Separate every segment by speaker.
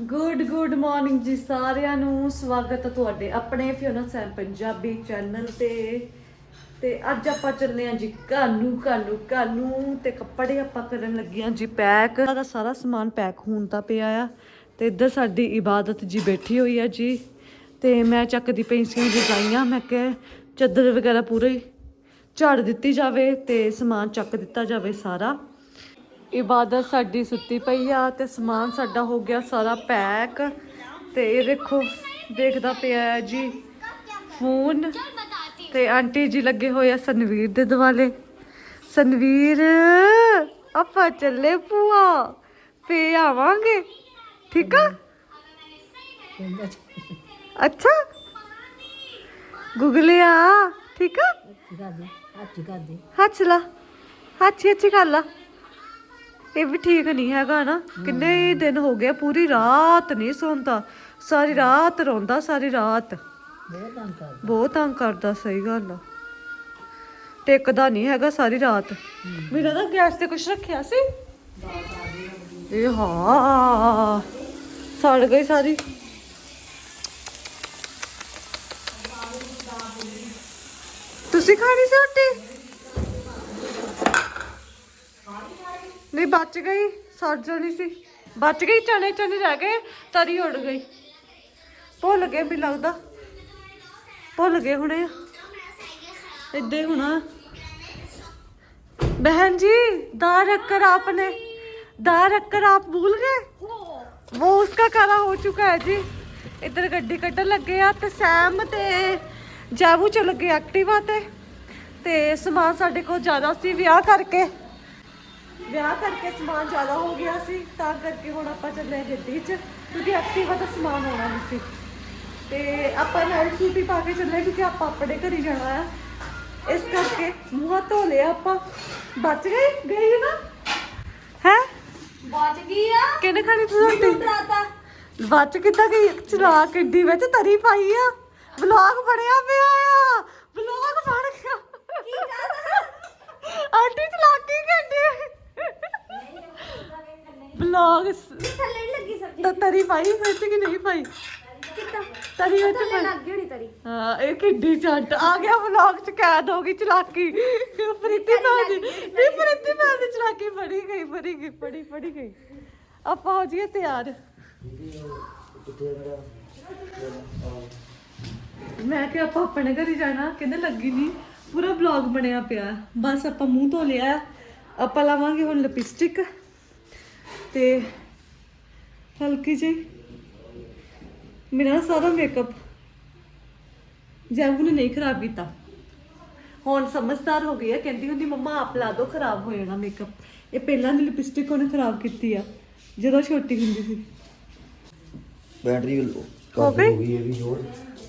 Speaker 1: Good good morning ਜੀ ਸਾਰਿਆਂ ਨੂੰ। ਸਵਾਗਤ ਹੈ ਤੁਹਾਡੇ ਆਪਣੇ ਫਿਓਨਾ ਸੈਮ ਪੰਜਾਬੀ ਚੈਨਲ ਤੇ। ਤੇ ਅੱਜ ਆਪਾਂ ਚੱਲੇ ਆਂ ਜੀ ਕਾਨੂੰ ਕਾਨੂੰ ਕਾਨੂੰ ਤੇ ਕੱਪੜੇ ਆਪਾਂ ਕਰਨ ਲੱਗੇ ਆਂ ਜੀ ਪੈਕ। ਦਾ ਸਾਰਾ ਸਮਾਨ ਪੈਕ ਹੋਣ ਤਾਂ ਪਿਆ ਆ। ਤੇ ਇੱਧਰ ਸਾਡੀ ਇਬਾਦਤ ਜੀ ਬੈਠੀ ਹੋਈ ਆ ਜੀ। ਤੇ ਮੈਂ ਚੱਕਦੀ ਪਈ ਸੀ ਰਜਾਈਆਂ, ਮੈਂ ਕਿਹਾ ਚੱਦਰ ਵਗੈਰਾ ਪੂਰੇ ਝਾੜ ਦਿੱਤੀ ਜਾਵੇ ਤੇ ਸਮਾਨ ਚੱਕ ਦਿੱਤਾ ਜਾਵੇ ਸਾਰਾ। ਇਬਾਦਤ ਸਾਡੀ ਸੁੱਤੀ ਪਈ ਆ ਤੇ ਸਮਾਨ ਸਾਡਾ ਹੋ ਗਿਆ ਸਾਰਾ ਪੈਕ। ਤੇ ਇਹ ਦੇਖੋ ਦੇਖਦਾ ਪਿਆ ਹੈ ਜੀ ਫੋਨ। ਤੇ ਆਂਟੀ ਜੀ ਲੱਗੇ ਹੋਏ ਆ ਸਨਵੀਰ ਦੇ ਦਿਵਾਲੇ ਸਨਵੀਰ ਆਪਾਂ ਚੱਲੇ ਭੂਆ ਫੇ ਆਵਾਂਗੇ। ਠੀਕ ਆ? ਅੱਛਾ। ਗੁਗਲਿਆ ਠੀਕ ਆ? ਹੱਥ ਲਾ ਹੱਥ ਹੱਥ ਕਰ ਲਾ। ਇਹ ਵੀ ਠੀਕ ਨਹੀਂ ਹੈਗਾ ਨਾ। ਕਿੰਨੇ ਦਿਨ ਹੋ ਗਏ ਪੂਰੀ ਰਾਤ ਨਹੀਂ ਸੌਂਦਾ। ਸਾਰੀ ਰਾਤ ਰੋਂਦਾ ਸਾਰੀ ਰਾਤ। ਬਹੁਤ ਤੰਗ ਕਰਦਾ। ਸਹੀ ਗੱਲ ਆ। ਟਿਕਦਾ ਨਹੀਂ ਹੈਗਾ ਸਾਰੀ ਰਾਤ। ਮੇਰਾ ਨਾ ਗੈਸ ਤੇ ਕੁਝ ਰੱਖਿਆ ਸੀ? ਇਹ ਹਾਂ ਸੜ ਗਈ ਸਾਰੀ। ਤੁਸੀਂ ਖਾਣੀ ਸੀ ਰੋਟੀ? ਨਹੀਂ ਬਚ ਗਈ ਸੜ ਜਾਣੀ ਸੀ ਬਚ ਗਈ ਚਣੇ ਚਣੇ ਰਹਿ ਗਏ ਤਰੀ ਉੜ ਗਈ ਭੁੱਲ ਗਏ ਵੀ ਲੱਗਦਾ ਭੁੱਲ ਗਏ ਹੁਣੇ ਇੱਦੇ ਹੁਣਾ बहन जी दाल रखकर आपने दाल रखकर आप भूल गए वो उसका खाना हो चुका है जी ਇੱਧਰ ਗੱਡੀ ਕੱਢਣ ਲੱਗੇ ਆ ਤੇ ਸੈਮ ਤੇ ਜਾਵੂ ਚ ਲੱਗੇ ਐਕਟਿਵਾ ਤੇ ਤੇ ਸਮਾਨ ਸਾਡੇ ਕੋਲ ਜ਼ਿਆਦਾ ਸੀ ਵਿਆਹ ਕਰਕੇ ਵਿਆਹ ਕਰਕੇ ਸਮਾਨ ਜ਼ਿਆਦਾ ਹੋ ਗਿਆ ਸੀ ਤਾਂ ਕਰਕੇ ਹੁਣ ਆਪਾਂ ਚੱਲੇ ਗੱਡੀ 'ਚ ਕਿਉਂਕਿ ਐਕਟਿਵਾ ਦਾ ਸਮਾਨ ਹੋਣਾ ਨਹੀਂ ਸੀ। ਤੇ ਆਪਾਂ ਨਾਲ ਸੂਟ ਹੀ ਪਾ ਕੇ ਚੱਲੇ ਕਿਉਂਕਿ ਆਪਾਂ ਆਪਣੇ ਘਰ ਹੀ ਜਾਣਾ ਆ। ਇਸ ਕਰਕੇ ਮੂੰਹ ਧੋ ਲਿਆ ਆਪਾਂ। ਬਚ ਗਏ? ਗਈ ਨਾ? ਹੈ?
Speaker 2: ਬਚ ਗਈ ਆ।
Speaker 1: ਕਿਹਨੇ ਖਾਣੀ ਤੂੰ ਰੋਟੀ? ਬਚ ਕਿੱਦਾਂ ਗਈ? ਚਲਾ ਕਿੱਡੀ ਵਿੱਚ ਤਰੀ ਪਾਈ ਆ। ਵਲੌਗ ਬਣਿਆ ਪਿਆ ਆ। ਵਲੌਗ ਬਣ ਗਿਆ।
Speaker 2: ਕੀ ਕਰਦਾ
Speaker 1: ਆਂਟੀ ਚਲਾ ਕੀ ਕਹਿੰਦੇ ਵਲੌਗ
Speaker 2: ਥੱਲੇ ਨੀ ਲੱਗੀ ਸਬਜ਼ੀ?
Speaker 1: ਤਾਂ ਤਰੀ ਪਾਈ ਵਿੱਚ ਕਿ ਨਹੀਂ ਪਾਈ?
Speaker 2: ਕਿੱਦਾਂ?
Speaker 1: ਤਰੀ ਵਿੱਚ
Speaker 2: ਥੱਲੇ
Speaker 1: ਪਾਈ
Speaker 2: ਲੱਗ ਗਈ ਹੋਣੀ ਤਰੀ।
Speaker 1: ਹਾਂ ਇਹ ਕਿੱਡੀ ਚੱਟ ਆ ਗਿਆ ਵਲੌਗ ਚ ਕੈਦ ਹੋ ਗਈ ਚਲਾਕੀ। ਪ੍ਰੀਤੀ ਦੀ ਨਹੀਂ ਪ੍ਰੀਤੀ ਦੀ ਚਲਾਕੀ ਫੜੀ ਗਈ ਫੜੀ ਗਈ ਫੜੀ ਫੜੀ ਗਈ। ਆਪਾਂ ਹੋ ਜੀਏ ਤਿਆਰ। ਮੈਂ ਕਿ ਆਪਾਂ ਆਪਣੇ ਘਰ ਹੀ ਜਾਣਾ ਕਹਿੰਦੇ ਲੱਗੀ ਨਹੀਂ ਪੂਰਾ ਵਲੌਗ ਬਣਿਆ ਪਿਆ। ਬਸ ਆਪਾਂ ਮੂੰਹ ਧੋ ਲਿਆ। ਆਪਾਂ ਲਾਵਾਂਗੇ ਹੁਣ ਲਿਪਸਟਿਕ ਤੇ ਹਲਕੀ ਜਿਹੀ ਮੇਰਾ ਨਾ ਸਾਰਾ ਮੇਕਅਪ ਜੈਵੂ ਨੇ ਨਹੀਂ ਖਰਾਬ ਕੀਤਾ। ਹੁਣ ਸਮਝਦਾਰ ਹੋ ਗਈ ਹੈ ਕਹਿੰਦੀ ਹੁੰਦੀ ਮੰਮਾ ਆਪ ਲਾ ਦੋ ਖਰਾਬ ਹੋ ਜਾਣਾ ਮੇਕਅਪ ਇਹ ਪਹਿਲਾਂ ਦੀ ਲਿਪਸਟਿਕ ਉਹਨੇ ਖਰਾਬ ਕੀਤੀ ਆ ਜਦੋਂ ਛੋਟੀ ਹੁੰਦੀ ਸੀ।
Speaker 3: ਬੈਟਰੀ
Speaker 1: ਗਈ?
Speaker 3: ਹੋ ਗਈ ਇਹ ਵੀ ਹੋਰ।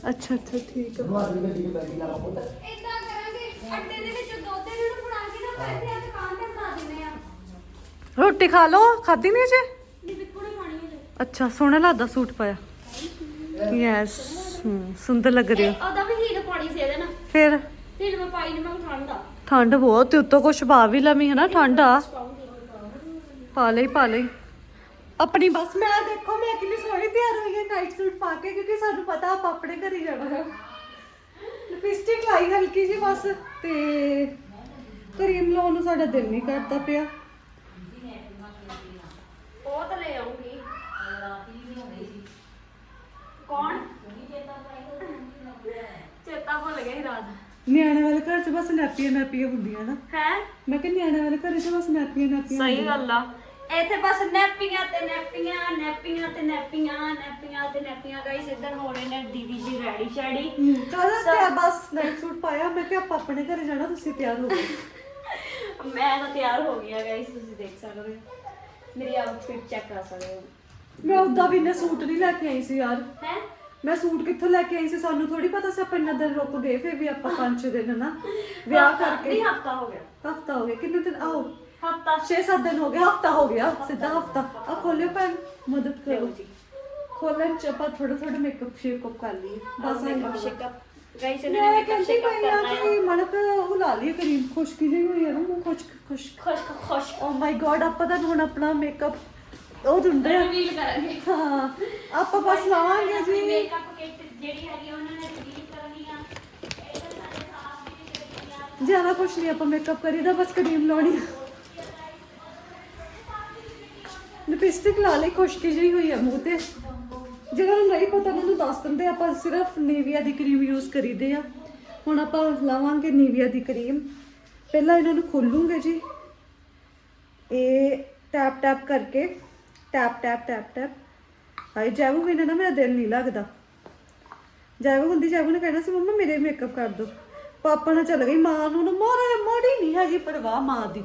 Speaker 1: ਅੱਛਾ ਅੱਛਾ ਠੀਕ ਆ।
Speaker 2: ਇਦਾਂ ਕਰਾਂਗੇ ਅੱਡੇ ਦੇ ਵਿੱਚ ਦੁੱਧ ਦੇ ਨੂੰ ਫੜਾ ਕੇ ਨਾ ਇੱਥੇ ਆ ਦੁਕਾਨ ਤੇ ਬਣਾ ਦਿੰਦੇ ਆ
Speaker 1: ਰੋਟੀ ਖਾ ਲਓ ਖਾਦੀ ਨਹੀਂ ਜੇ
Speaker 2: ਨਹੀਂ ਬਿੱਕੂ ਨੇ ਖਾਣੀ ਹੈ
Speaker 1: ਅੱਛਾ ਸੋਹਣਾ ਲੱਗਦਾ ਸੂਟ ਪਾਇਆ। ਯੈਸ ਸੁੰਦਰ ਲੱਗ ਰਿਹਾ
Speaker 2: ਉਹਦਾ ਵੀ ਹੀਲ ਪਾਣੀ ਸੀ ਇਹਦੇ ਨਾਲ।
Speaker 1: ਫਿਰ?
Speaker 2: ਹੀਲ ਮੈਂ ਪਾਈ ਨਹੀਂ ਮੈਂ ਠੰਡਾ
Speaker 1: ਠੰਡ ਬਹੁਤ ਤੇ ਉੱਤੋਂ ਕੁਛ ਪਾ ਵੀ ਲਵੀ ਹੈ ਨਾ ਠੰਡ ਆ। ਪਾ ਲਈ ਪਾ ਲਈ। ਆਪਣੀ ਬਸ ਮੈਂ ਦੇਖੋ ਮੈਂ ਕਿੰਨੀ ਸੋਹਣੀ ਤਿਆਰ ਹੋਈ ਹੈ ਨਾਈਟ ਸੂਟ ਪਾ ਕੇ ਕਿਉਂਕਿ ਸਾਨੂੰ ਪਤਾ ਆਪਾਂ ਆਪਣੇ ਘਰ ਹੀ ਜਾਣਾ। ਹੈ ਲਿਪਸਟਿਕ ਲਾਈ ਹਲਕੀ ਜੀ ਬਸ ਤੇ ਕਰੀਮ ਲਾਉਣ ਨੂੰ ਸਾਡਾ ਦਿਲ ਨਹੀਂ ਕਰਦਾ ਪਿਆ
Speaker 2: ਉਹ ਤਾਂ ਲੈ ਆਉਂਗੀ ਕੌਣ? ਚੇਤਾ ਭੁੱਲ
Speaker 1: ਨਿਆਣੇ ਵਾਲੇ ਘਰ 'ਚ ਬਸ ਨੈਪੀਆਂ ਨੈਪੀਆਂ ਹੁੰਦੀਆਂ ਨਾ।
Speaker 2: ਹੈ?
Speaker 1: ਮੈਂ ਕਿਹਾ ਨਿਆਣੇ ਵਾਲੇ ਘਰ 'ਚ ਬਸ ਨੈਪੀਆਂ ਨੈਪੀਆਂ
Speaker 2: ਸਹੀ ਗੱਲ ਆ। ਇੱਥੇ ਬਸ ਨੈਪੀਆਂ ਤੇ ਨੈਪੀਆਂ ਨੈਪੀਆਂ ਤੇ ਨੈਪੀਆਂ ਨੈਪੀਆਂ ਤੇ ਨੈਪੀਆਂ। ਗਾਈਸ ਇੱਧਰ ਹੋ ਰਹੇ ਨੇ ਦੀਦੀ ਜੀ ਰੈਡੀ ਸ਼ੈਡੀ।
Speaker 1: ਕਾਹਦਾ ਤੇ ਬਸ ਨਾਈਟ ਸੂਟ ਪਾਇਆ। ਮੈਂ ਕਿਹਾ ਆਪਾਂ ਆਪਣੇ ਘਰੇ ਜਾਣਾ ਤੁਸੀਂ ਤਿਆਰ ਹੋ ਗਏ।
Speaker 2: ਮੈਂ ਤਾਂ ਤਿਆਰ ਹੋ ਗਈ ਆ ਗਾਈਸ ਤੁਸੀਂ ਦੇਖ ਸਕਦੇ ਹੋ। ਮੇਰੀ ਆਊਟਫਿਟ ਚੈੱਕ ਕਰ ਸਕਦੇ ਹੋ।
Speaker 1: ਮੈਂ ਉਦਾਂ ਵੀ ਇੰਨੇ ਸੂਟ ਨਹੀਂ ਲੈ ਕੇ ਆਈ ਸੀ ਯਾਰ।
Speaker 2: ਹੈ?
Speaker 1: ਮੈਂ ਸੂਟ ਕਿੱਥੋਂ ਲੈ ਕੇ ਆਈ ਸੀ ਸਾਨੂੰ ਥੋੜੀ ਪਤਾ ਸੀ ਆਪਾਂ ਇੰਨਾ ਦਿਨ ਰੁਕ ਗਏ ਫਿਰ ਵੀ ਆਪਾਂ ਪੰਜ ਛੇ ਦਿਨ ਨਾ? ਵਿਆਹ ਕਰਕੇ।
Speaker 2: ਨਹੀਂ ਹਫਤਾ ਹੋ ਗਿਆ।
Speaker 1: ਹਫਤਾ ਹੋ ਗਿਆ। ਕਿੰਨੇ ਦਿਨ? ਆਓ
Speaker 2: ਹਫਤਾ।
Speaker 1: 6-7 ਦਿਨ ਹੋ ਗਏ। ਹਫਤਾ ਹੋ ਗਿਆ। ਸਿੱਧਾ ਹਫਤਾ। ਆ ਖੋਲਿਓ ਭੈਣ ਮਦਦ ਕਰੋ।
Speaker 2: ਜੀ।
Speaker 1: ਖੋਲਣ ਚ ਆਪਾਂ ਥੋੜਾ ਥੋੜਾ ਮੇਕਅਪ ਸ਼ੇਕਅਪ ਕਰ ਲਈਏ।
Speaker 2: ਬਸ ਮੇਕਅਪ ਸ਼ੇਕਅਪ ਗਾਈਸ ਇਹਨਾਂ ਨੇ ਮੇਕਅਪ
Speaker 1: ਕਹਿੰਦੀ
Speaker 2: ਸ਼ੇਕਅਪ
Speaker 1: ਪਈ ਆ
Speaker 2: ਕਰਨਾ
Speaker 1: ਕਿ
Speaker 2: ਹੈ।
Speaker 1: ਮਣਕ ਉਹ ਲਾ ਲਈ ਕਰੀਮ। ਖੁਸ਼ਕੀ ਜਿਹੀ ਹੋਈ ਹੈ ਨਾ ਮੂੰਹ ਖੁਸ਼ਕ। ਖੁਸ਼ਕ
Speaker 2: ਖੁਸ਼ ਖੁਸ਼
Speaker 1: ਓ ਮਾਈ ਗॉड ਆਪਾਂ ਤਾਂ ਹੁਣ ਆਪਣਾ ਮੇਕਅਪ ਉਹ ਦਿੰਦੇ
Speaker 2: ਰਿਵੀਲ ਕਰਾਂਗੇ।
Speaker 1: ਹਾਂ ਆਪਾਂ ਬਸ ਲਾਵਾਂਗੇ ਜੀ।
Speaker 2: ਮੇਕਅਪ ਕਿੱਟ ਜਿਹੜੀ ਹੈਗੀ ਉਹਨਾਂ ਨੇ ਰਿਵੀਲ ਕਰਨੀ ਆ।
Speaker 1: ਜ਼ਿਆਦਾ ਕੁਛ ਨਹੀਂ ਆਪਾਂ ਮੇਕਅਪ ਕਰੀਦਾ ਬਸ ਕਰੀਮ ਲਾਉਣੀ ਲਿਪਸਟਿਕ ਲਾ ਲਈ ਖੁਸ਼ਕੀ ਜਿਹੀ ਹੋਈ ਆ ਮੂੰਹ ਤੇ। ਜਿਹਨਾਂ ਨੂੰ ਨਹੀਂ ਪਤਾ ਉਹਨਾਂ ਨੂੰ ਦੱਸ ਦਿੰਦੇ ਆਪਾਂ ਸਿਰਫ ਨੀਵੀਆ ਦੀ ਕਰੀਮ ਯੂਜ਼ ਕਰੀਦੇ ਆ। ਹੁਣ ਆਪਾਂ ਲਾਵਾਂਗੇ ਨੀਵੀਆ ਦੀ ਕਰੀਮ ਪਹਿਲਾਂ ਇਹਨਾਂ ਨੂੰ ਖੋਲੂਗੇ ਜੀ। ਇਹ ਟੈਪ ਟੈਪ ਕਰਕੇ। Tap tap tap tap. ਹਾਏ, ਜੈਵੂ ਵੀ ਨਾ ਮੇਰਾ ਦਿਲ ਨਹੀਂ ਲੱਗਦਾ। ਜੈਵੂ ਹੁੰਦੀ, ਜੈਵੂ ਨੇ ਕਹਿਣਾ ਸੀ, ਮੰਮਾ ਮੇਰੇ ਮੇਕਅਪ ਕਰ ਦੋ। ਪਾਪਾ ਨਾਲ ਚੱਲ ਗਈ ਮਾਂ ਨੂੰ ਨਾ ਮਾਰੇ ਮਾੜੀ ਨਹੀਂ ਹੈਗੀ ਪਰਵਾਹ ਮਾਂ ਦੀ।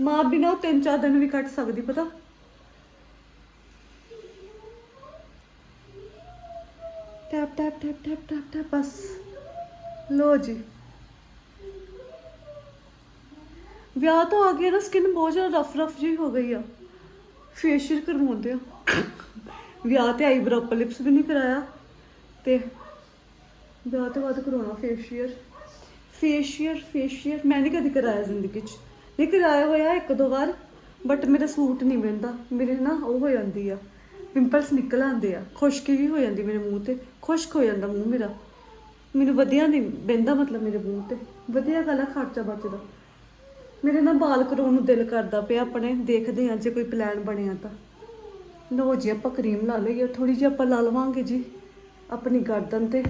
Speaker 1: ਮਾਂ ਬਿਨਾਂ ਉਹ ਤਿੰਨ ਚਾਰ ਦਿਨ ਵੀ ਕੱਟ ਸਕਦੀ, ਪਤਾ? Tap tap tap tap tap tap, ਬਸ। ਲੋ ਜੀ। ਵਿਆਹ ਤੋਂ ਆ ਗਿਆ ਨਾ ਸਕਿਨ ਬਹੁਤ ਜ਼ਿਆਦਾ ਰਫ ਰਫ ਜਿਹੀ ਹੋ ਗਈ ਆ। ਫੇਸ਼ੀਅਲ ਕਰਵਾਉਂਦੇ ਆ। ਵਿਆਹ ਤੇ ਆਈਬ੍ਰੋ ਅਪਰ ਲਿਪਸ ਵੀ ਨਹੀਂ ਕਰਾਇਆ। ਤੇ ਵਿਆਹ ਤੋਂ ਬਾਅਦ ਕਰਾਉਣਾ ਫੇਸ਼ੀਅਲ ਫੇਸ਼ੀਅਲ ਫੇਸ਼ੀਅਲ ਮੈਂ ਨਹੀਂ ਕਦੀ ਕਰਾਇਆ ਜ਼ਿੰਦਗੀ 'ਚ। ਨਹੀਂ, ਕਰਾਇਆ ਹੋਇਆ ਇੱਕ ਦੋ ਵਾਰ ਬਟ ਮੇਰਾ ਸੂਟ ਨਹੀਂ ਬਹਿੰਦਾ ਮੇਰੇ ਨਾ ਉਹ ਹੋ ਜਾਂਦੀ ਆ। ਪਿੰਪਲਸ ਨਿਕਲ ਆਉਂਦੇ ਆ। ਖੁਸ਼ਕੀ ਵੀ ਹੋ ਜਾਂਦੀ ਮੇਰੇ ਮੂੰਹ ਤੇ। ਖੁਸ਼ਕ ਹੋ ਜਾਂਦਾ ਮੂੰਹ ਮੇਰਾ। ਮੈਨੂੰ ਵਧੀਆ ਨਹੀਂ, ਬਹਿੰਦਾ ਮਤਲਬ ਮੇਰੇ ਮੂੰਹ ਤੇ। ਵਧੀਆ ਗੱਲ ਆ ਖਰਚਾ ਬਚਦਾ। ਮੇਰੇ ਨਾ ਬਾਲ ਕਰਾਉਣ ਨੂੰ ਦਿਲ ਕਰਦਾ ਪਿਆ ਆਪਣੇ, ਦੇਖਦੇ ਹਾਂ ਜੇ ਕੋਈ ਪਲਾਨ ਬਣਿਆ ਤਾਂ। ਲੋ ਜੀ, ਆਪਾਂ ਕਰੀਮ ਲਾ ਲਈਏ ਥੋੜੀ ਜਿਹੀ ਆਪਾਂ ਲਾ ਲਵਾਂਗੇ ਜੀ, ਆਪਣੀ ਗਰਦਨ ਤੇ।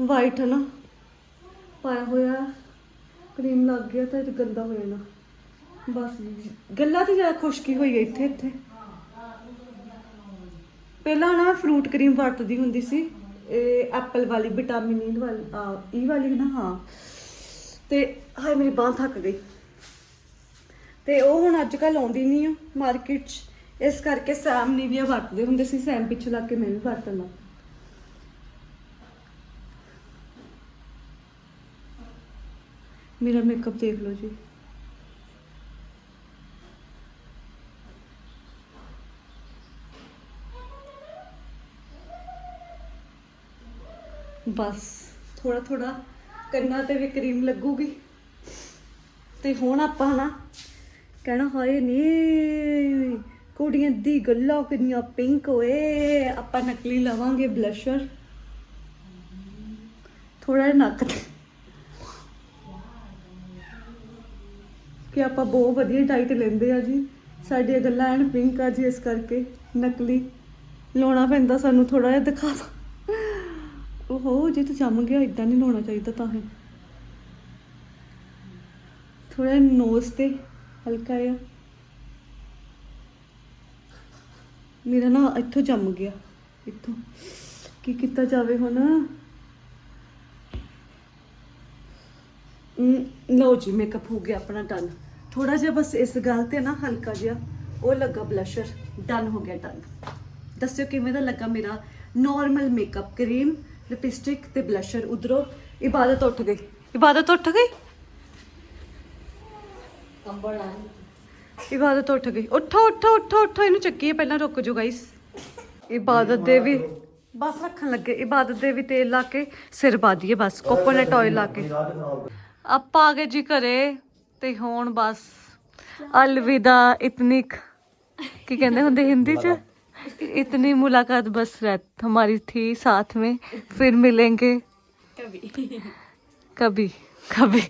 Speaker 1: ਵਾਈਟ ਹੈ ਨਾ, ਪਾਇਆ ਹੋਇਆ ਕਰੀਮ ਲੱਗ ਗਿਆ ਤਾਂ ਇਹ ਗੰਦਾ ਹੋ ਜਾਣਾ। ਬਸ ਜੀ, ਗੱਲਾਂ ਤੇ ਜ਼ਿਆਦਾ ਖੁਸ਼ਕੀ ਹੋਈ ਹੈ ਇੱਥੇ ਇੱਥੇ। ਪਹਿਲਾਂ ਨਾ ਮੈਂ ਫਰੂਟ ਕਰੀਮ ਵਰਤਦੀ ਹੁੰਦੀ ਸੀ, ਇਹ ਐਪਲ ਵਾਲੀ ਵਿਟਾਮਿਨ ਈ e ਵਾਲੀ, ਆ ਈ ਵਾਲੀ ਨਾ, ਹਾਂ। ਤੇ ਹਾਏ, ਮੇਰੀ ਬਾਂਹ ਥੱਕ ਗਈ। ਤੇ ਉਹ ਹੁਣ ਅੱਜ ਕੱਲ ਆਉਂਦੀ ਨਹੀਂ ਆ ਮਾਰਕੀਟ 'ਚ। ਇਸ ਕਰਕੇ ਸੈਮ ਨੀਵੀਆ ਵਰਤਦੇ ਹੁੰਦੇ ਸੀ, ਸੈਮ ਪਿੱਛੇ ਲੱਗ ਕੇ ਮੈਂ ਵੀ ਵਰਤਣ ਲੱਗ ਮੇਰਾ ਮੇਕਅਪ ਦੇਖ ਲਓ ਜੀ। ਬਸ ਥੋੜਾ ਥੋੜਾ ਕੰਨਾਂ ਤੇ ਵੀ ਕਰੀਮ ਲੱਗੂਗੀ। ਤੇ ਹੁਣ ਆਪਾਂ ਨਾ ਕਹਿਣਾ, ਹਾਏ ਨੀ, ਕੁੜੀਆਂ ਦੀ ਗੱਲਾਂ ਕਿੰਨੀਆਂ ਪਿੰਕ ਓਏ। ਆਪਾਂ ਨਕਲੀ ਲਵਾਂਗੇ ਬਲਸ਼ਰ ਥੋੜਾ ਜਿਹਾ ਨੱਕ ਤੇ। ਕਿ ਆਪਾਂ ਬਹੁਤ ਵਧੀਆ ਡਾਈਟ ਲੈਂਦੇ ਆ ਜੀ। ਸਾਡੀਆਂ ਗੱਲਾਂ ਐਨ ਪਿੰਕ ਆ ਜੀ ਇਸ ਕਰਕੇ। ਨਕਲੀ ਲਾਉਣਾ ਪੈਂਦਾ ਸਾਨੂੰ ਥੋੜਾ ਜਿਹਾ ਦਿਖਾਵਾ। ਓਹੋ, ਜੇ ਤੂੰ ਜੰਮ ਗਿਆ ਇਦਾਂ ਨਹੀਂ ਲਾਉਣਾ ਚਾਹੀਦਾ ਤਾਂ ਹੈ। ਥੋੜਾ ਨੋਜ਼ ਤੇ ਹਲਕਾ ਜਿਹਾ। ਮੇਰਾ ਨਾ ਇੱਥੋਂ ਜੰਮ ਗਿਆ, ਇੱਥੋਂ। ਕੀ ਕੀਤਾ ਜਾਵੇ ਹੁਣ? ਲਓ ਜੀ ਮੇਕਅਪ ਹੋ ਗਿਆ ਆਪਣਾ ਡਨ ਥੋੜਾ ਜਿਹਾ ਬਸ ਇਸ ਗੱਲ ਤੇ ਨਾ ਹਲਕਾ ਜਿਹਾ, ਉਹ ਲੱਗਾ ਬਲਸ਼ਰ ਡਨ ਹੋ ਗਿਆ ਡਨ ਦੱਸਿਓ ਕਿਵੇਂ ਦਾ ਲੱਗਾ ਮੇਰਾ ਨਾਰਮਲ ਮੇਕਅਪ ਕਰੀਮ ਲਿਪਸਟਿਕ ਤੇ ਬਲਸ਼ਰ ਉਧਰੋਂ ਇਬਾਦਤ ਉੱਠ ਗਈ। ਇਬਾਦਤ ਉੱਠ ਗਈ? ਇਬਾਦਤ ਉੱਠ ਗਈ। ਉੱਠੋ ਉੱਠੋ ਉੱਠੋ ਉੱਠੋ ਇਹਨੂੰ ਚੱਕੀਏ ਪਹਿਲਾਂ ਰੁਕ ਜਾਓ ਗਾਇਸ ਇਬਾਦਤ ਦੇ ਵੀ ਬਸ ਰੱਖਣ ਲੱਗੇ। ਇਬਾਦਤ ਦੇ ਵੀ ਤੇਲ ਲਾ ਕੇ ਸਿਰ ਬਾਦੀਏ ਬਸ ਕੋਕੋਨਟ ਆਇਲ ਲਾ ਕੇ। ਆਪਾਂ ਆ ਗਏ ਜੀ ਘਰੇ ਤੇ ਹੁਣ ਬਸ ਅਲਵਿਦਾ ਇਤਨੀ ਕ- ਕੀ ਕਹਿੰਦੇ ਹੁੰਦੇ ਹਿੰਦੀ ਚ? इतनी मुलाकात बस रह हमारी थी साथ में फिर मिलेंगे।
Speaker 2: ਕਭੀ
Speaker 1: ਕਭੀ ਕਭੀ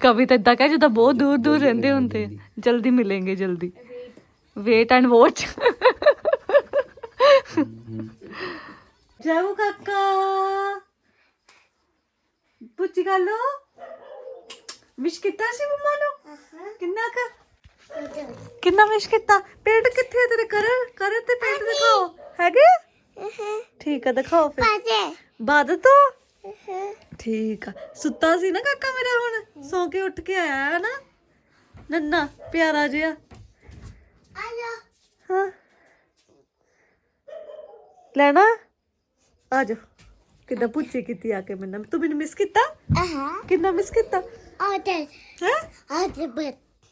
Speaker 1: ਕਭੀ ਤਾਂ ਇਦਾਂ ਕਹੇ ਜਿੱਦਾਂ ਬਹੁਤ ਦੂਰ ਦੂਰ ਰਹਿੰਦੇ ਹੁੰਦੇ ਆ। ਜਲਦੀ ਮਿਲेंगे ਜਲਦੀ ਵੇਟ ਐਂਡ ਵਾਚ ਜਾਉ ਕਾਕਾ ਪੁੱਛੀ ਗੱਲੋ ਮਿਸ਼ ਕੀਤਾ ਸੀ ਮਮਾ ਨੂੰ ਕਿੰਨਾ ਕ ਕਿੰਨਾ ਵਿਸ਼ ਕੀਤਾ? ਪੇਟ ਕਿੱਥੇ ਆ ਤੇਰੇ ਕਰ ਕਰ ਤੇ ਪੇਟ ਦਿਖਾਓ। ਹੈਗੇ? ਠੀਕ ਆ ਦਿਖਾਓ ਫਿਰ। ਬਾਦ ਤੋਂ? ਠੀਕ ਆ। ਸੁੱਤਾ ਸੀ ਨਾ ਕਾਕਾ ਮੇਰਾ ਹੁਣ? ਸੌ ਕੇ ਉੱਠ ਕੇ ਆਇਆ ਹੈ ਨਾ ਨੰਨਾ ਪਿਆਰਾ ਜਿਹਾ। ਹਾਂ। ਲੈਣਾ? ਆ ਜਾ ਕਿੱਦਾਂ ਪੁੱਛੀ ਕੀਤੀ ਆ ਕੇ ਮੈਨੂੰ? ਤੂੰ ਮੈਨੂੰ ਮਿਸ ਕੀਤਾ? ਕਿੰਨਾ ਮਿਸ ਕੀਤਾ? ਹੈ?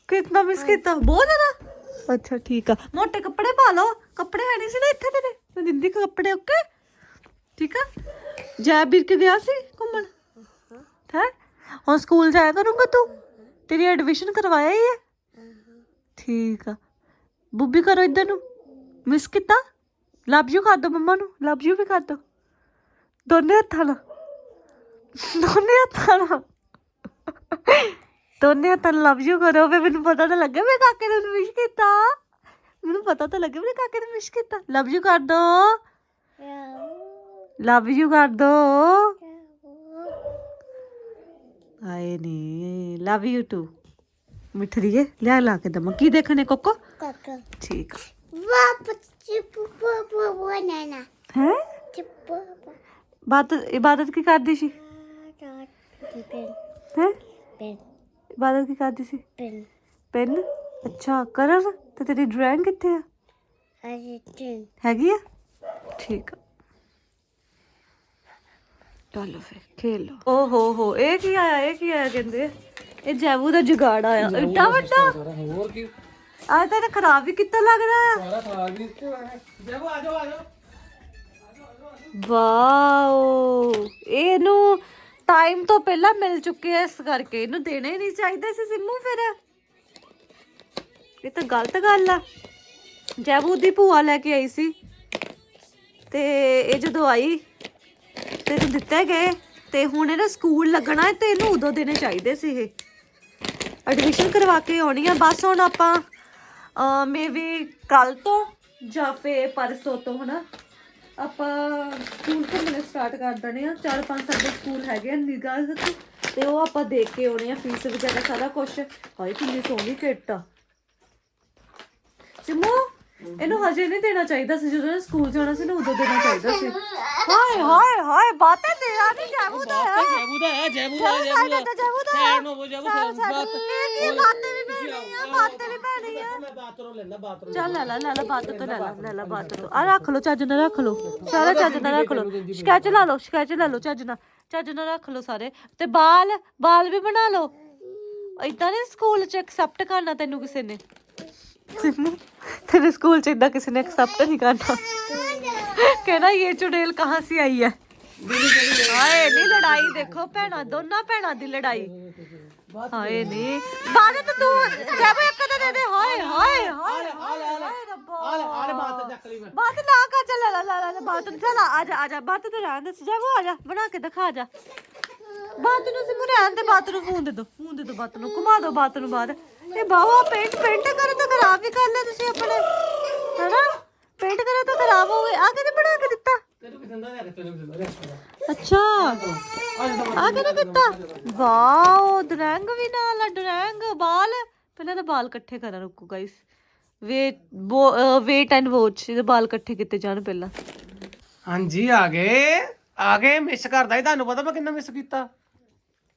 Speaker 1: ਕਿੰਨਾ ਮਿਸ ਕੀਤਾ ਬਹੁਤ ਜ਼ਿਆਦਾ? ਅੱਛਾ, ਠੀਕ ਆ। ਮੋਟੇ ਕੱਪੜੇ ਪਾ ਲਓ। ਕੱਪੜੇ ਹੈ ਨਹੀਂ ਸੀ ਨਾ ਇੱਥੇ ਤੇਰੇ ਮੈਂ ਦਿੰਦੀ ਕੱਪੜੇ ਓਕੇ? ਠੀਕ ਆ? ਜੈ ਵੀਰ ਕੇ ਗਿਆ ਸੀ ਘੁੰਮਣ? ਹੈ? ਹੁਣ ਸਕੂਲ ਜਾਇਆ ਕਰੂੰਗਾ ਤੂੰ? ਤੇਰੀ ਐਡਮਿਸ਼ਨ ਕਰਵਾਇਆ ਹੀ ਹੈ ਠੀਕ ਆ। ਬੁੱਬੀ ਕਰੋ ਇੱਧਰ ਨੂੰ। ਮਿਸ ਕੀਤਾ? ਲਵ ਯੂ ਕਰ ਦੋ ਮੰਮਾ ਨੂੰ। ਲਵ ਯੂ ਵੀ ਕਰ ਦੋ ਦੋਨੇ ਹੱਥਾਂ ਨਾਲ। ਦੋਨੇ ਹੱਥਾਂ ਨਾਲ। ਦੋਨੇ ਹੱਥਾਂ ਲਵ ਯੂ ਕਰੋ। ਵੀ ਮੈਨੂੰ ਪਤਾ ਤਾਂ ਲੱਗੇ ਮੈਂ ਕਾਕੇ ਨੂੰ ਮਿਸ ਕੀਤਾ। ਮੈਨੂੰ ਪਤਾ ਤਾਂ ਲੱਗੇ ਮੈਂ ਕਾਕੇ ਨੂੰ ਮਿਸ ਕੀਤਾ। ਲਵ ਯੂ ਕਰ ਦੋ। ਲਵ ਯੂ ਕਰ ਦੋ। ਆਏ ਨੀ ਲਵ ਯੂ ਟੂ ਮਿੱਠੜੀਏ ਲਿਆ ਲਾ ਕੇ ਦਮਾ। ਕੀ ਦੇਖਣੇ ਕੋਕੋ?
Speaker 4: ਕਾਕਾ।
Speaker 1: ਠੀਕ।
Speaker 4: ਵਾਪਸ ਚਿਪ ਪਪਾ ਬਨਾਨਾ।
Speaker 1: ਹੈ?
Speaker 4: ਚਿਪ
Speaker 1: ਬਾਤ ਇਬਾਦਤ ਕੀ ਕਰਦੀ ਸੀ? ਹੈ
Speaker 4: ਪੈਨ
Speaker 1: ਇਬਾਦਤ ਕੀ ਕਰਦੀ ਸੀ?
Speaker 4: ਪੈਨ
Speaker 1: ਪੈਨ ਅੱਛਾ ਕਰਨ ਤੇ ਤੇਰੀ ਡਰਾਇੰਗ ਕਿੱਥੇ ਆ?
Speaker 4: ਅਜਿਟਨ
Speaker 1: ਹੈਗੀ ਆ? ਠੀਕ ਆ। ਚਲੋ ਫਿਰ ਖੇਲੋ। ਓ ਹੋ ਹੋ ਇਹ ਕੀ ਆਇਆ ਇਹ ਕੀ ਆਇਆ ਕਹਿੰਦੇ? ਇਹ ਜੈਵੂ ਦਾ ਜੁਗਾੜ ਆਇਆ ਏਡਾ ਵੱਡਾ?
Speaker 5: ਹੋਰ ਕੀ?
Speaker 1: ਆ ਤਾਂ ਇਹਨੇ ਖਰਾਬ ਵੀ ਕੀਤਾ ਲੱਗਦਾ ਆ?
Speaker 5: ਸਾਰਾ ਖਰਾਬ ਹੀ ਜੈਬੂ ਆ ਜਾਓ ਆ ਜਾਓ।
Speaker 1: ਵਾਓ ਇਹਨੂੰ ਟਾਈਮ ਤੋਂ ਪਹਿਲਾਂ ਮਿਲ ਚੁੱਕੇ ਆ ਇਸ ਕਰਕੇ। ਇਹਨੂੰ ਦੇਣੇ ਨਹੀਂ ਚਾਹੀਦੇ ਸੀ ਸਿੰਮੂ ਫਿਰ। ਇਹ ਤਾਂ ਗਲਤ ਗੱਲ ਆ। ਜੈਬੂ ਦੀ ਭੂਆ ਲੈ ਕੇ ਆਈ ਸੀ। ਤੇ ਇਹ ਜਦੋਂ ਆਈ ਤੇ ਇਹਨੂੰ ਦਿੱਤੇ ਗਏ। ਤੇ ਹੁਣ ਇਹਦਾ ਸਕੂਲ ਲੱਗਣਾ ਤੇ ਇਹਨੂੰ ਉਦੋਂ ਦੇਣੇ ਚਾਹੀਦੇ ਸੀ ਇਹ। ਐਡਮਿਸ਼ਨ ਕਰਵਾ ਕੇ ਆਉਣੀ ਆ। ਬਸ ਹੁਣ ਆਪਾਂ ਮੇਬੀ ਕੱਲ ਤੋਂ ਜਾਂ ਫੇ ਪਰਸੋਂ ਤੋਂ, ਹਨਾ? ਆਪਾਂ ਸਕੂਲ ਘੁੰਮਣੇ ਸਟਾਰਟ ਕਰ ਦੇਣੇ ਆ ਚਾਰ ਪੰਜ ਸਾਡੇ ਸਕੂਲ ਹੈਗੇ ਆ ਨਿਗਾਹ ਤੇ ਤੇ ਉਹ ਆਪਾਂ ਦੇਖ ਕੇ ਆਉਣੇ ਆ ਫੀਸ ਵਗੈਰਾ ਸਾਰਾ ਕੁਝ ਹਾਏ ਕਿੰਨੀ ਸੋਹਣੀ ਕਿੱਟ ਆ। ਸਿਮੂ ਇਹਨੂੰ ਹਜੇ ਨਹੀਂ ਦੇਣਾ ਚਾਹੀਦਾ ਸੀ। ਜਦੋਂ ਇਹਨੇ ਸਕੂਲ ਜਾਣਾ ਸੀ ਨਾ ਉਦੋਂ ਦੇਣਾ ਚਾਹੀਦਾ ਸੀ। ਹਾਏ ਹਾਏ ਹਾਏ ਬਾਤਾਂ ਤੇਰਾ ਨਹੀਂ ਜਾਬੂ ਦਾ ਹੈ।
Speaker 5: ਜੈਬੂ ਦਾ ਹੈ ਜੈਬੂ ਦਾ
Speaker 1: ਸਾਈਡ ਤੇ ਜਾਬੂ ਦਾ
Speaker 5: ਨੂੰ ਹੋ ਜੈਬੂ
Speaker 1: ਸਾਈਡ ਇਹ ਬਾਤਾਂ ਵੀ ਪੈਣੀ ਪੈਣੀ ਆ
Speaker 5: ਮੈਂ ਬਾਥਰੂਮ ਲੈਣਾ ਬਾਥਰੂਮ
Speaker 1: ਚੱਲ ਲੈ ਲੈ ਲੈ ਲੈ ਬਾਤ ਤੋਂ ਲੈ ਲੈ ਲੈ ਲੈ ਬਾਤ ਤੋਂ ਆ ਰੱਖ ਲਓ ਚੱਜ ਨਾਲ ਰੱਖ ਲਓ ਸਾਰਾ ਚੱਜ ਨਾਲ ਰੱਖ ਲਓ ਸਕੈਚ ਲਾ ਲਓ ਸਕੈਚ ਲਾ ਲਓ ਚੱਜ ਨਾਲ ਚੱਜ ਨਾਲ ਰੱਖ ਲਓ ਸਾਰੇ ਤੇ ਬਾਲ ਬਾਲ ਵੀ ਬਣਾ ਲਓ ਇਦਾਂ ਨਹੀਂ ਸਕੂਲ ਚ ਐਕਸੈਪਟ ਕਰਨਾ ਤੈਨੂੰ ਕਿਸੇ ਨੇ ਸਿੰਮੂ, ਤੇਰੇ ਸਕੂਲ ਚ ਇਦਾਂ ਕਿਸੇ ਨੇ ਐਕਸੈਪਟ ਨਹੀਂ ਕਰਨਾ ਕਹਿੰਦਾ ਇਹ ਚੁੜੇਲ ਕਹਾਂ ਸੀ ਆਈ ਹੈ ਹਾਏ ਨਹੀਂ ਲੜਾਈ ਦੇਖੋ ਭੈਣਾਂ ਦੋਨਾਂ ਭੈਣਾਂ ਦੀ ਲੜਾਈ। ਹਾਏ ਨਹੀਂ ਬਾਰੇ ਤਾਂ ਤੂੰ ਜਬ ਇੱਕ ਤਾਂ ਦੇ ਦੇ। ਹਾਏ ਹਾਏ ਹਾਏ ਹਾਏ ਰੱਬਾ।
Speaker 5: ਆਲੇ ਆਲੇ ਬਾਤ ਚੱਕ ਲਈ ਮੈਂ।
Speaker 1: ਬਾਤ ਨਾ ਕਰ ਚੱਲ ਲਾ ਲਾ ਲਾ ਬਾਤ ਨੂੰ ਚੱਲ ਆ ਜਾ ਆ ਜਾ ਬਾਤ ਤੇ ਰਹਿਣ ਦੇ ਸਜਾ ਆ ਜਾ ਬਣਾ ਕੇ ਦਿਖਾ ਜਾ। ਬਾਤ ਨੂੰ ਸਿਮੂ ਰਹਿਣ ਦੇ ਬਾਤ ਨੂੰ ਫੋਨ ਦੇ ਦੋ ਫੋਨ ਦੇ ਦੋ ਬਾਤ ਨੂੰ ਘੁਮਾ ਦੋ ਬਾਤ ਨੂੰ ਬਾਹਰ। ਇਹ ਬਾਵਾ ਪੇਂਟ ਪੇਂਟ ਕਰੇ ਤਾਂ ਖਰਾਬ ਵੀ ਕਰ ਲਿਆ ਤੁਸੀਂ ਆਪਣੇ। ਹੈਨਾ? ਪੇਂਟ ਕਰੇ ਤਾਂ ਖਰਾਬ ਹੋ ਗਏ। ਆ ਕਿਹਨੇ ਬਣਾ ਕੇ ਦਿੱਤਾ?
Speaker 5: ਤੈਨੂੰ ਕਿਦਾਂ ਦਾ ਰਿਹਾ ਤੈਨੂੰ ਕਿਦਾਂ ਦਾ
Speaker 1: ਅੱਛਾ। ਆ ਕਿਹਨੇ ਕੀਤਾ? ਵਾਓ ਦਰੰਗ ਵੀ ਨਾਲ ਆ ਦਰੰਗ ਬਾਲ। ਪਹਿਲਾਂ ਤਾਂ ਬਾਲ ਇਕੱਠੇ ਕਰਾਂ ਰੁਕੋ guys wait wait and watch ਇਹਦੇ ਬਾਲ ਇਕੱਠੇ ਕੀਤੇ ਜਾਣ ਪਹਿਲਾਂ।
Speaker 5: ਹਾਂਜੀ ਆ ਗਏ। ਆ ਗਏ ਮਿਸ ਕਰਦਾ ਹੀ ਤੁਹਾਨੂੰ ਪਤਾ ਮੈਂ ਕਿੰਨਾ ਮਿਸ ਕੀਤਾ?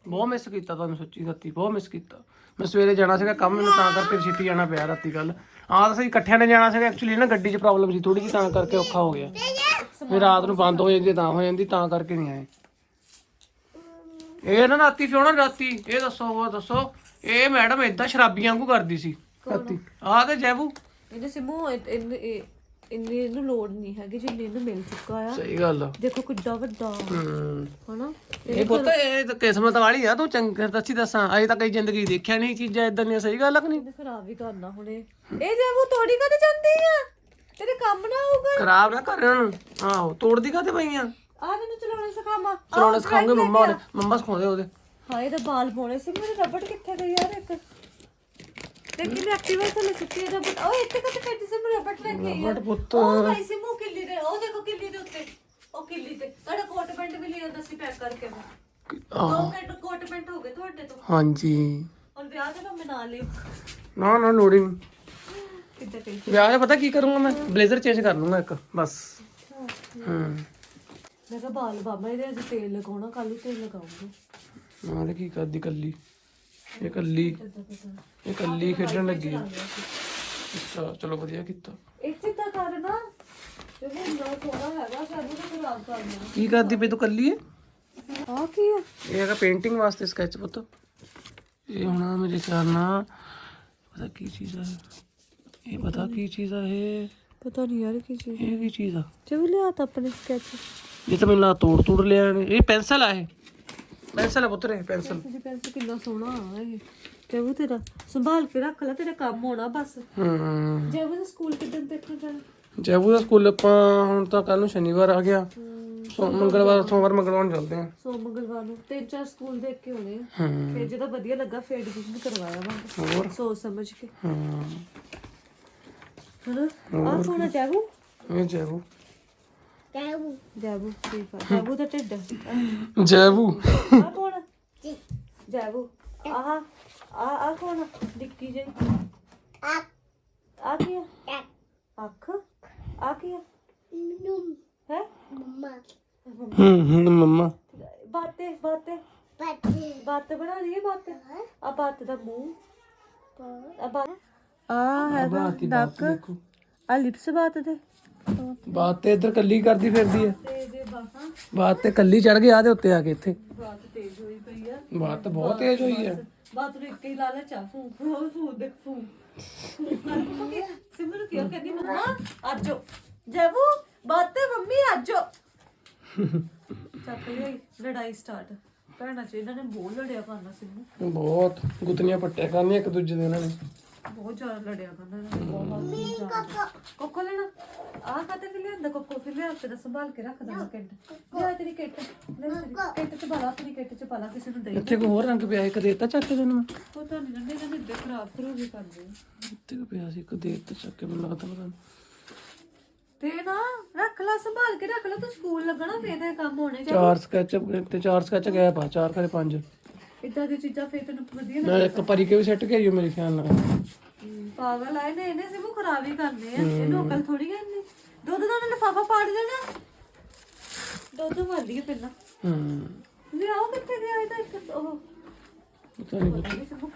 Speaker 5: ਬਹੁਤ ਮਿਸ ਕੀਤਾ ਤੁਹਾਨੂੰ ਸੱਚੀ ਸੱਚੀ ਬਹੁਤ ਮਿਸ ਕੀਤਾ। ਮੈਂ ਸਵੇਰੇ ਜਾਣਾ ਸੀਗਾ ਕੰਮ ਮੈਨੂੰ ਤਾਂ ਕਰਕੇ ਛੇਤੀ ਜਾਣਾ ਪਿਆ ਰਾਤੀ ਕੱਲ ਆਹ ਤਾਂ ਅਸੀਂ ਇਕੱਠਿਆਂ ਨੇ ਜਾਣਾ ਸੀਗਾ। ਐਕਚੁਅਲੀ ਨਾ ਗੱਡੀ 'ਚ ਪ੍ਰੋਬਲਮ ਸੀ ਥੋੜੀ ਜਿਹੀ ਤਾਂ ਕਰਕੇ ਔਖਾ ਹੋ ਗਿਆ। ਫਿਰ ਰਾਤ ਨੂੰ ਬੰਦ ਹੋ ਜਾਂਦੀ ਤਾਂ ਹੋ ਜਾਂਦੀ ਤਾਂ ਕਰਕੇ ਨਹੀਂ ਆਏ। ਇਹ ਨਾ ਰਾਤੀ ਫਿਉਣਾ ਰਾਤੀ ਇਹ ਦੱਸੋ ਉਹ ਦੱਸੋ ਇਹ ਮੈਡਮ ਇਦਾਂ ਸ਼ਰਾਬੀਆਂ ਵਾਂਗੂ ਕਰਦੀ ਸੀ। ਰਾਤੀ। ਆਹ ਤੇ ਜੈਬੂ।
Speaker 1: ਇਹਨੇ ਸਿਮੂ ਇੰਨੀ ਇਹਨੂੰ ਲੋੜ ਨਹੀਂ ਹੈਗੀ ਜਿੰਨੀ ਇਹਨੂੰ ਮਿਲ ਚੁੱਕਾ ਆ।
Speaker 5: ਸਹੀ ਗੱਲ ਆ।
Speaker 1: ਦੇਖੋ ਕਿੱਡਾ ਵੱਡਾ।
Speaker 5: ਹੂੰ।
Speaker 1: ਹਨਾ?
Speaker 5: ਇਹ ਪੁੱਤ ਇਹ ਤਾਂ ਕਿਸਮਤ ਵਾਲੀ ਆ ਤੂੰ ਚੰਗ ਦੱਸੀ ਦੱਸਾਂ ਅਜੇ ਤੱਕ ਇਹ ਜ਼ਿੰਦਗੀ ਦੇਖਿਆ ਨਹੀਂ ਚੀਜ਼ਾਂ ਇਦਾਂ ਦੀਆਂ ਸਹੀ ਗੱਲ ਆ ਕਿ ਨਹੀਂ?
Speaker 1: ਖਰਾਬ ਵੀ ਕਰਨਾ ਹੁਣੇ ਇਹ। ਜੇ ਉਹ ਤੋੜੀ ਕਦੇ ਜਾਂਦੀ ਆ?
Speaker 5: ਖਰਾਬ ਨਾ ਕਰ ਇਹਨਾਂ ਨੂੰ। ਆਹੋ ਤੋੜਦੀ ਕਾਤੇ ਪਈਆਂ
Speaker 1: ਆ? ਤੈਨੂੰ ਚਲਾਉਣਾ ਸਿਖਾਵਾਂ।
Speaker 5: ਚਲਾਉਣੇ ਸਿਖਾਉਂਗੇ ਮੰਮਾ ਉਹਦੇ। ਮੰਮਾ ਸਿਖਾਉਂਦੇ ਉਹਦੇ।
Speaker 1: ਹਾਏ ਤੇ ਬਾਲ ਪਾਉਣੇ ਸੀ। ਮੇਰੇ ਰਬੜ ਕਿੱਥੇ ਗਈ ਯਾਰ ਇੱਕ? ਤੇ ਕਿੰਨੇ ਐਕਟਿਵ ਥੱਲੇ ਸੁੱਤੀ ਇਹਦਾ ਬਟ। ਇੱਥੇ ਕਿੱਥੇ ਬੈਠੀ ਸੀ? ਮੇਰੇ ਰਬੜ ਲੈ ਕੇ ਆਈ ਆ।
Speaker 5: ਪੁੱਤ।
Speaker 1: ਉਹ ਗਈ ਸੀ ਮੂੰਹ ਕਿੱਲੀ ਦੇ। ਉਹ ਦੇਖੋ ਕਿੱਲੀ ਦੇ ਉੱਤੇ। ਉਹ ਕਿੱਲੀ ਤੇ। ਤੁਹਾਡਾ ਕੋਟ ਪੈਂਟ ਵੀ ਲਿਆ ਦੱਸੀ ਪੈਕ ਕਰਕੇ ਦੋ ਮਿੰਟ ਕੋਟ ਪੈਂਟ ਹੋ ਗਏ ਤੁਹਾਡੇ ਤੋਂ।
Speaker 5: ਹਾਂਜੀ।
Speaker 1: ਹੁਣ ਵਿਆਹ ਤੇ ਮੈਂ ਨਾ ਲਿਓ
Speaker 5: ਨਾ ਨਾ ਲੋੜੀ
Speaker 1: ਕਿੱਦਾਂ ਕਹੀ
Speaker 5: ਵਿਆਹ 'ਚ ਪਤਾ ਕੀ ਕਰੂੰਗਾ ਮੈਂ? ਬਲੇਜ਼ਰ ਚੇਂਜ ਕਰ ਲੂੰਗਾ ਇੱਕ ਬਸ। ਹੂੰ।
Speaker 1: ਮੈਂ ਕਿਹਾ ਬਾਲ ਬਾਬਾ ਇਹਦੇ ਅੱਜ ਤੇਲ ਲਗਾਉਣਾ ਕੱਲ ਨੂੰ ਤੇਲ ਲਗਾਉਂਗੇ।
Speaker 5: ਨਾਲੇ ਕੀ ਕਰਦੀ ਕੱਲੀ ਇਹ ਕੱਲੀ ਇਹ ਕੱਲੀ ਖੇਡਣ ਲੱਗੀ। ਅੱਛਾ ਚਲੋ ਵਧੀਆ ਕੀਤਾ।
Speaker 1: ਇੱਥੇ ਤਾਂ ਕਰਨਾ ਇਹ ਹੁੰਦਾ ਥੋੜਾ ਹੈਗਾ ਸਾਨੂੰ ਤਾਂ ਖਰਾਬ ਕਰਨਾ
Speaker 5: ਕੀ ਕਰਦੀ ਪਈ ਤੂੰ ਕੱਲੀ ਹੈ
Speaker 1: ਆ ਕੀ ਆ?
Speaker 5: ਇਹ ਹੈਗਾ ਪੇਂਟਿੰਗ ਵਾਸਤੇ ਸਕੈਚ ਪੁੱਤ। ਇਹ ਹੁਣ ਮੇਰੇ ਖਿਆਲ ਨਾਲ ਪਤਾ ਕੀ ਚੀਜ਼ ਹੈ ਇਹ ਪਤਾ ਕੀ ਚੀਜ਼ ਹੈ ਇਹ?
Speaker 1: ਪਤਾ ਨਹੀਂ ਯਾਰ ਕੀ ਚੀਜ਼
Speaker 5: ਇਹ ਕੀ ਚੀਜ਼ ਆ?
Speaker 1: ਚਵ ਲਿਆ ਤਾਂ ਆਪਣੇ ਸਕੈਚ
Speaker 5: ਇਹ ਤਾਂ ਮੈਨੂੰ ਲਾ ਤੋੜ ਤੋੜ ਲਿਆ ਨੇ ਇਹ ਪੈਨਸਲ ਆ ਇਹ। ਪੈਨਸਲ ਆ ਪੁੱਤਰ ਇਹ ਪੈਨਸਲ
Speaker 1: ਦੀ ਪੈਂਸ ਕਿੰਨਾ ਸੋਹਣਾ ਆ ਇਹ। ਚਵ ਤੇਰਾ ਸੰਭਾਲ ਕੇ ਰੱਖ ਲੈ ਤੇਰਾ ਕੰਮ ਹੋਣਾ ਬਸ।
Speaker 5: ਹੂੰ।
Speaker 1: ਜਬ ਸਕੂਲ ਕਿਦਾਂ ਦੇਖਣ ਜਾਣਾ
Speaker 5: ਜੈਬੂ ਦਾ ਸਕੂਲ ਆਪਾਂ ਹੁਣ ਤਾਂ ਕੱਲ ਨੂੰ ਸ਼ਨੀਵਾਰ ਆ ਗਿਆ। ਸੋ ਮੰਗਲਵਾਰ ਸੋਮਵਾਰ ਮੰਗਲਵਾਰ ਨੂੰ ਚੱਲਦੇ ਆ
Speaker 1: ਸੋ ਮੰਗਲਵਾਰ ਨੂੰ ਤਿੰਨ ਚਾਰ ਸਕੂਲ ਦੇਖ ਕੇ ਹੋਣੇ ਆ।
Speaker 5: ਹੂੰ।
Speaker 1: ਫਿਰ ਜਿਹਦਾ ਵਧੀਆ ਲੱਗਾ ਫਿਰ ਐਡਮਿਸ਼ਨ ਕਰਵਾਇਆ ਵਾ
Speaker 5: ਹੋਰ?
Speaker 1: ਸੋਚ ਸਮਝ ਕੇ।
Speaker 5: ਹਾਂ।
Speaker 1: ਹਨਾ? ਆ ਕੌਣ ਆ ਜਾਬੂ
Speaker 5: ਇਹ ਜੈਬੂ
Speaker 4: Tahu.
Speaker 1: ਜਾਬੂ ਠੀਕ ਆ। ਜਾਬੂ ਦਾ ਢਿੱਡ
Speaker 5: ਜੈਬੂ
Speaker 1: ਆ ਕੌਣ ਆ? ਜਾਬੂ ਆਹ ਆ ਆ ਕੌਣ ਆ? ਨਿੱਕੀ ਜਿਹੀ।
Speaker 4: Ak.
Speaker 1: ਆ ਕੀ ਆ?
Speaker 4: Ak.
Speaker 1: ਅੱਖ? ਆ ਕੀ
Speaker 4: Minum.
Speaker 1: ਹੈ?
Speaker 4: Mama.
Speaker 5: ਹੂੰ ਹੂੰ ਮੰਮਾ।
Speaker 1: ਬਾਤੇ ਬਾਤੇ
Speaker 4: Pati.
Speaker 1: ਬਾਤ। ਬਣਾ ਲਈਏ ਬਾਤ? ਆ ਬਾਤ ਦਾ ਮੂੰਹ. ਆ ਬਾਤ ਆ ਹੈਗਾ
Speaker 5: ਬਾਤ ਹੀ ਬਾਤ ਦੇਖੋ।
Speaker 1: ਆ ਲਿਪਸ ਬਾਤ ਦੇ
Speaker 5: ਬਾਤ ਤੇ ਇੱਧਰ ਕੱਲੀ ਕਰਦੀ ਫਿਰਦੀ ਹੈ
Speaker 1: ਤੇ ਦੇ ਬਾਹਾਂ।
Speaker 5: ਬਾਤ ਤੇ ਕੱਲੀ ਚੜ ਗਿਆ ਦੇ ਉੱਤੇ ਆ ਕੇ ਇੱਥੇ।
Speaker 1: ਬਾਤ ਤੇਜ਼ ਹੋਈ ਪਈ ਆ।
Speaker 5: ਬਾਤ ਤਾਂ ਬਹੁਤ ਤੇਜ਼ ਹੋਈ ਹੈ
Speaker 1: ਬਾਤ ਨੂੰ ਇੱਕ ਹੀ ਲਾਲਚ ਆ ਫੂ ਫੂ ਫੂ ਦੇਖ ਫੂ ਸਿਮਰ ਕੀ ਕਹਿੰਦੀ ਮੰਮਾ ਆਜੋ ਜੈਬੂ ਬਾਤ ਤੇ ਮੰਮੀ ਆਜੋ ਚੱਕ ਲਈ ਲੜਾਈ ਸਟਾਰਟ ਭੈਣਾਂ ਚ ਇਹਨਾਂ ਨੇ ਬਹੁਤ ਲੜਿਆ ਕਰਨਾ ਸਿੰਮੂ
Speaker 5: ਬਹੁਤ ਗੁੱਤਨੀਆਂ ਪੱਟਿਆ ਕਰਨੀਆਂ ਇੱਕ ਦੂਜੇ ਦੇ ਨਾਲ
Speaker 1: ਬਹੁਤ ਜ਼ਿਆਦਾ ਲੜਿਆ ਕਰਨਾ ਇਹਨਾਂ ਨੇ। ਬਹੁਤ ਹੀ ਜ਼ਿਆਦਾ ਕੋਕੋ ਲੈਣਾ। ਆਹ ਕਾਤੇ ਫਿਰ ਲਿਆਂਦਾ ਕੋਕੋ ਫਿਰ ਲਿਆ ਤੇਰਾ ਸੰਭਾਲ ਕੇ ਰੱਖ ਦਵਾਂ ਕਿੱਟ। ਲਿਆ ਤੇਰੀ ਕਿੱਟ। ਲੈ ਤੇਰੀ ਕਿੱਟ ਚ ਪਾਲਾ ਆਪਣੀ ਕਿੱਟ ਚ ਪਾਲਾ ਕਿਸੇ ਨੂੰ ਦੇ
Speaker 5: ਇੱਥੇ ਕੋਈ ਹੋਰ ਰੰਗ ਪਿਆ ਇੱਕ ਦੇਤਾ ਚੱਕ ਕੇ ਤੈਨੂੰ ਮੈਂ।
Speaker 1: ਪਤਾ ਨਹੀਂ ਨੰਨੇ ਇਹਨਾਂ ਦੇ ਖਰਾਬ ਕਰਦੇ ਆ।
Speaker 5: ਇੱਥੇ ਕੋਈ ਪਿਆ ਸੀ ਇੱਕ ਦੇਤਾ ਚੱਕ ਕੇ ਮੈਨੂੰ ਲੱਗਦਾ ਪਤਾ ਨੀ।
Speaker 1: ਤੇ ਨਾ ਰੱਖ ਲੈ ਸੰਭਾਲ ਕੇ ਰੱਖ ਲੈ ਤੂੰ ਸਕੂਲ ਲੱਗਣਾ ਫੇਰ ਤੇ ਕੰਮ ਹੋਣੇ ਚਾਹੀਦੇ।
Speaker 5: ਚਾਰ ਸਕੈਚ ਤੇ ਚਾਰ ਸਕੈਚ ਗਏ ਪਾ ਚਾਰ ਕਰੇ ਪੰਜ।
Speaker 1: ਇਦਾਂ ਦੀ ਚੀਜ਼ਾਂ ਫੇਰ ਤੈਨੂੰ ਵਧੀਆ
Speaker 5: ਮੈਂ ਇੱਕ ਪਰੀ ਕੇ ਵੀ ਸੈੱਟ ਕੇ ਆਈਓ ਮੇਰੇ ਖਿਆਲ ਨਾਲ।
Speaker 1: ਪਾਗਲ ਆਏ ਨੇ ਇਹਨੇ ਸਿਮੂ ਖਰਾਬ ਹੀ ਕਰਨੇ ਆ। ਇਹਨੂੰ ਅਕਲ ਥੋੜੀ ਕਹਿੰਦੀ ਦੁੱਧ ਦਾ ਉਹਨੇ ਲਿਫਾਫਾ ਪਾੜ ਦੇਣਾ। ਦੁੱਧ ਵਾਲੀਏ ਪਹਿਲਾਂ।
Speaker 5: ਹੂੰ
Speaker 1: ਲਿਆਓ ਕਿੱਥੇ ਗਿਆ ਇਹਦਾ ਇੱਕ ਉਹ?
Speaker 5: ਪਤਾ ਨਹੀਂ
Speaker 1: ਸਿਮੂ